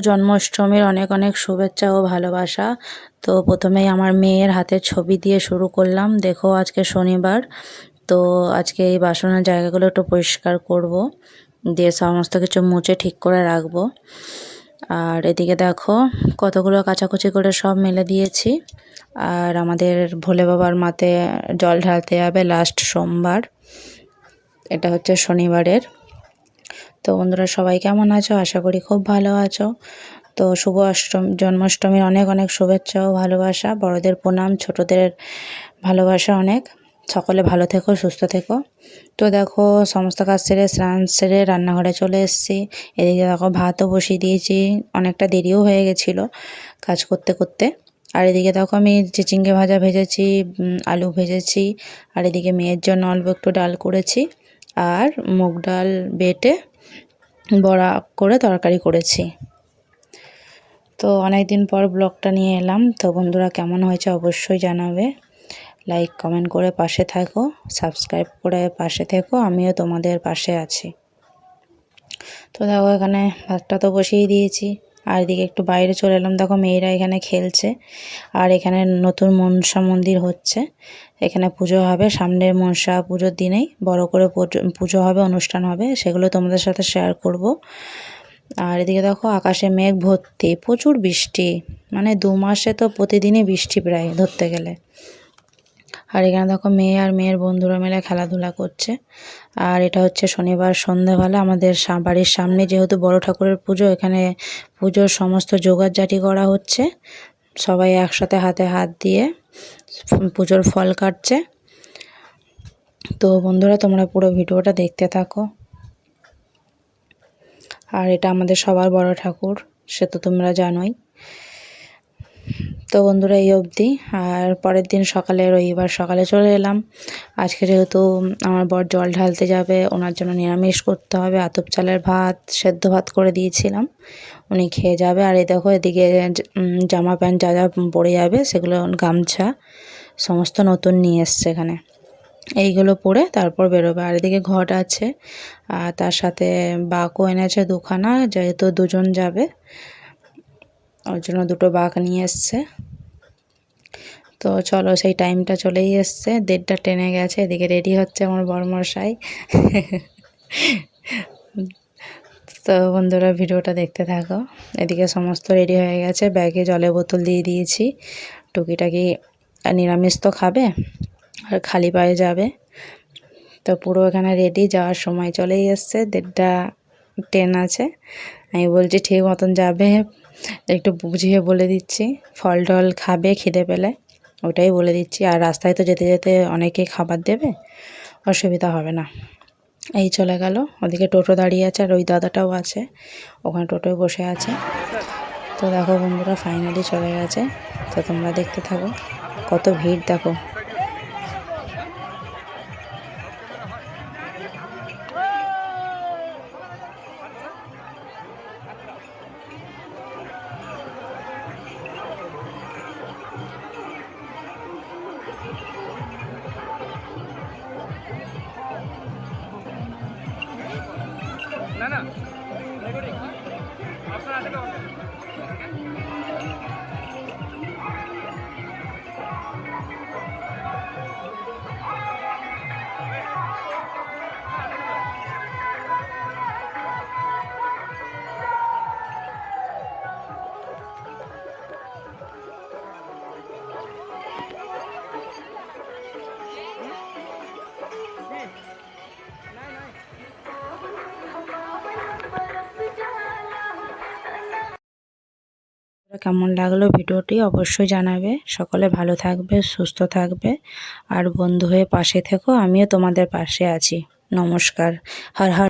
জন্মাষ্টমীর অনেক অনেক শুভেচ্ছা ও ভালোবাসা। তো প্রথমেই আমার মেয়ের হাতের ছবি দিয়ে শুরু করলাম। দেখো আজকে শনিবার, তো আজকে এই বাসনের জায়গাগুলো একটু পরিষ্কার করব। দিয়ে সমস্ত কিছু মুছে ঠিক করে রাখব। আর এদিকে দেখো কতগুলো কাচাকুচি করে সব মেলে দিয়েছি। আর আমাদের ভোলে বাবার মাতে জল ঢালতে যাবে লাস্ট সোমবার। এটা হচ্ছে শনিবারের। তো বন্ধুরা সবাই কেমন আছো? আশা করি খুব ভালো আছো। তো শুভ অষ্টম, জন্মাষ্টমীর অনেক অনেক শুভেচ্ছা ও ভালোবাসা। বড়দের প্রণাম, ছোটদের ভালোবাসা অনেক। সকলে ভালো থেকো, সুস্থ থেকো। তো দেখো, সমস্ত কাজ সেরে, স্নান সেরে রান্নাঘরে চলে এসেছি। এদিকে দেখো, ভাতও বসিয়ে দিয়েছি। অনেকটা দেরিও হয়ে গেছিল কাজ করতে করতে। আর এদিকে দেখো, আমি চিচিঙ্গে ভাজা ভেজেছি আলু ভেজেছি। আর এদিকে মেয়ের জন্য অল্প একটু ডাল করেছি। আর মুগ ডাল বেটে বড়া করে তরকারি করেছি। তো অনেক দিন পর ব্লগটা নিয়ে এলাম। তো বন্ধুরা কেমন হয়েছে অবশ্যই জানাবে। লাইক কমেন্ট করে পাশে থাকো। সাবস্ক্রাইব করে পাশে থেকো। আমিও তোমাদের পাশে আছি। তো দেখো এখানে ভাতটা তো বসিয়ে দিয়েছি। আর এদিকে একটু বাইরে চলে এলাম। দেখো মেয়েরা এখানে খেলছে আর এখানে নতুন মনসা মন্দির হচ্ছে। এখানে পুজো হবে। সামনের মনসা পুজোর দিনেই বড় করে পুজো হবে, অনুষ্ঠান হবে। সেগুলো তোমাদের সাথে শেয়ার করব। আর এদিকে দেখো আকাশে মেঘ ভর্তি, প্রচুর বৃষ্টি। মানে দু মাসে তো প্রতিদিনই বৃষ্টি প্রায় ধরতে গেলে। আর এখানে দেখো মেয়ে আর মেয়ের বন্ধুরা মিলে খেলাধুলা করছে। আর এটা হচ্ছে শনিবার সন্ধ্যাবেলা আমাদের বাড়ির সামনে যেহেতু বড় ঠাকুরের পুজো, এখানে পুজোর সমস্ত জোগাড় জাটি করা হচ্ছে। সবাই একসাথে হাতে হাত দিয়ে পুজোর ফল কাটছে। তো বন্ধুরা, তোমরা পুরো ভিডিওটা দেখতে থাকো। আর এটা আমাদের সবার বড় ঠাকুর, সে তো তোমরা জানোই। তো বন্ধুরা এই অবধি। আর পরের দিন সকালে, রবিবার সকালে চলে এলাম। আজকে যেহেতু আমার বর জল ঢালতে যাবে, ওনার জন্য নিরামিষ করতে হবে। আতপ চালের ভাত, সেদ্ধ ভাত করে দিয়েছিলাম। উনি খেয়ে যাবে। আর এই দেখো, এদিকে জামা প্যান্ট যা যা পরে যাবে, সেগুলো গামছা, সমস্ত নতুন নিয়ে এসছে এখানে। এইগুলো পরে তারপর বেরোবে। আর এদিকে ঘট আছে। আর তার সাথে বাকও এনেছে দুখানা, যেহেতু দুজন যাবে। ওর জন্য দুটো বাঘ নিয়ে এসছে। তো চলো সেই টাইমটা চলেই এসছে। দেড়টা টেনে গেছে, এদিকে রেডি হচ্ছে আমার বরমশাই তো বন্ধুরা, ভিডিওটা দেখতে থাকো। এদিকে সমস্ত রেডি হয়ে গেছে, ব্যাগে জলের বোতল দিয়ে দিয়েছি। টুকিটাকি নিরামিষ তো খাবে, আর খালি পায়ে যাবে। তো পুরো এখানে রেডি, যাওয়ার সময় চলেই এসছে। দেড়টা ট্রেন আছে। আমি বলছি, ঠিক মতন যাবে একটু বুঝিয়ে বলে দিচ্ছি ফল টল খাবে, খিদে পেলে, ওটাই বলে দিচ্ছি। আর রাস্তায় তো যেতে যেতে অনেকে খাবার দেবে, অসুবিধা হবে না। এই চলে গেল, ওদিকে টোটো দাঁড়িয়ে আছে আর ওই দাদাটাও আছে, ওখানে টোটোয় বসে আছে। তো দেখো বন্ধুরা ফাইনালি চলে গেছে। তো তোমরা দেখতে থাকো, কত ভিড়, দেখো। না না কেমন লাগল ভিডিওটি অবশ্যই জানাবে। সকলে ভালো থাকবে, সুস্থ থাকবে। আর বন্ধু হয়ে পাশে থেকো, আমিও তোমাদের পাশে আছি। নমস্কার। হর হর।